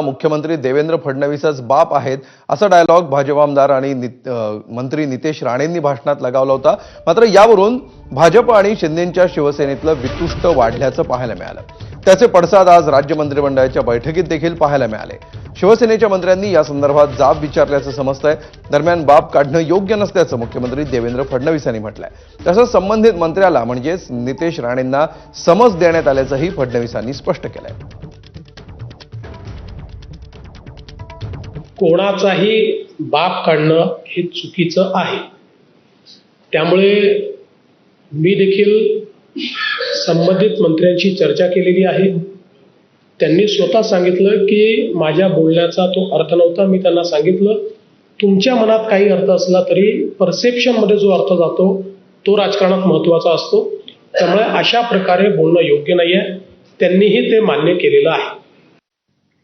मुख्यमंत्री देवेंद्र फडणवीसच बाप आहेत असा डायलॉग भाजप आमदार आणि नित- मंत्री नितेश राणेंनी भाषणात लगावला होता. मात्र यावरून भाजप आणि शिंदेच्या शिवसेनेतलं वितुष्ट वाढल्याचं पाहायला मिळालं. त्याचे पडसाद आज राज्य मंत्रिमंडळाच्या बैठकीत देखील पाहायला मिळाले. शिवसेनेच्या मंत्र्यांनी या संदर्भात जाब विचारल्याचं समजतंय. दरम्यान बाप काढणं योग्य नसल्याचं मुख्यमंत्री देवेंद्र फडणवीस यांनी म्हटलंय. तसंच संबंधित मंत्र्याला म्हणजेच नितेश राणेंना समज देण्यात आल्याचंही फडणवीसांनी स्पष्ट केलंय. कोणाचाही बाप काढणं हे चुकीचं आहे. त्यामुळे मी देखील संबंधित मंत्र्यांशी चर्चा केलेली आहे. त्यांनी स्वतः सांगितलं की माझ्या बोलण्याचा तो अर्थ नव्हता मी त्यांना सांगितलं तुमच्या मनात काही अर्थ असला तरी परसेप्शनमध्ये जो अर्थ जातो तो राजकारणात महत्त्वाचा असतो. त्यामुळे अशा प्रकारे बोलणं योग्य नाही आहे त्यांनीही ते मान्य केलेलं आहे.